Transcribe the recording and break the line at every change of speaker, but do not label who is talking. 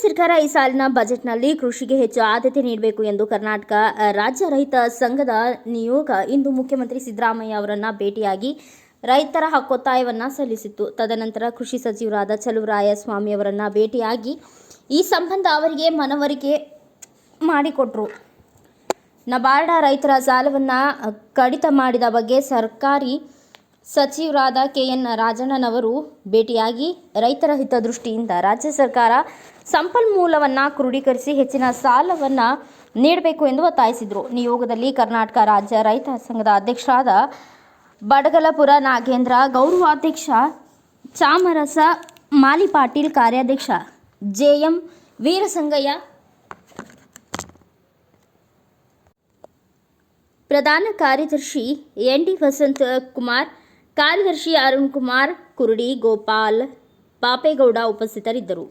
ಸರ್ಕಾರ ಈ ಸಾಲಿನ ಬಜೆಟ್ನಲ್ಲಿ ಕೃಷಿಗೆ ಹೆಚ್ಚು ಆದ್ಯತೆ ನೀಡಬೇಕು ಎಂದು ಕರ್ನಾಟಕ ರಾಜ್ಯ ರೈತ ಸಂಘದ ನಿಯೋಗ ಇಂದು ಮುಖ್ಯಮಂತ್ರಿ ಸಿದ್ದರಾಮಯ್ಯ ಅವರನ್ನು ಭೇಟಿಯಾಗಿ ರೈತರ ಹಕ್ಕೊತ್ತಾಯವನ್ನು ಸಲ್ಲಿಸಿತ್ತು. ತದನಂತರ ಕೃಷಿ ಸಚಿವರಾದ ಚಲುವರಾಯ ಸ್ವಾಮಿ ಅವರನ್ನು ಭೇಟಿಯಾಗಿ ಈ ಸಂಬಂಧ ಅವರಿಗೆ ಮನವರಿಕೆ ಮಾಡಿಕೊಟ್ರು. ನಬಾರ್ಡ ರೈತರ ಸಾಲವನ್ನು ಕಡಿತ ಮಾಡಿದ ಬಗ್ಗೆ ಸರ್ಕಾರಿ ಸಚಿವರಾದ ಕೆ ಎನ್ ರಾಜಣ್ಣನವರು ಭೇಟಿಯಾಗಿ ರೈತರ ಹಿತದೃಷ್ಟಿಯಿಂದ ರಾಜ್ಯ ಸರ್ಕಾರ ಸಂಪನ್ಮೂಲವನ್ನು ಕ್ರೋಢೀಕರಿಸಿ ಹೆಚ್ಚಿನ ಸಾಲವನ್ನು ನೀಡಬೇಕು ಎಂದು ಒತ್ತಾಯಿಸಿದರು. ನಿಯೋಗದಲ್ಲಿ ಕರ್ನಾಟಕ ರಾಜ್ಯ ರೈತ ಸಂಘದ ಅಧ್ಯಕ್ಷರಾದ ಬಡಗಲಪುರ ನಾಗೇಂದ್ರ ಗೌರವಾಧ್ಯಕ್ಷ ಚಾಮರಸ ಮಾಲಿಪಾಟೀಲ್ ಕಾರ್ಯಾಧ್ಯಕ್ಷ ಜೆ ಎಂ ವೀರಸಂಗಯ್ಯ, ಪ್ರಧಾನ ಕಾರ್ಯದರ್ಶಿ ಎನ್ ಡಿ ವಸಂತ ಕುಮಾರ್ ಕಾರ್ಯದರ್ಶಿ ಅರುಣ್ ಕುಮಾರ್ ಕುರುಡಿ ಗೋಪಾಲ್ ಪಾಪೇಗೌಡ ಉಪಸ್ಥಿತರಿದ್ದರು.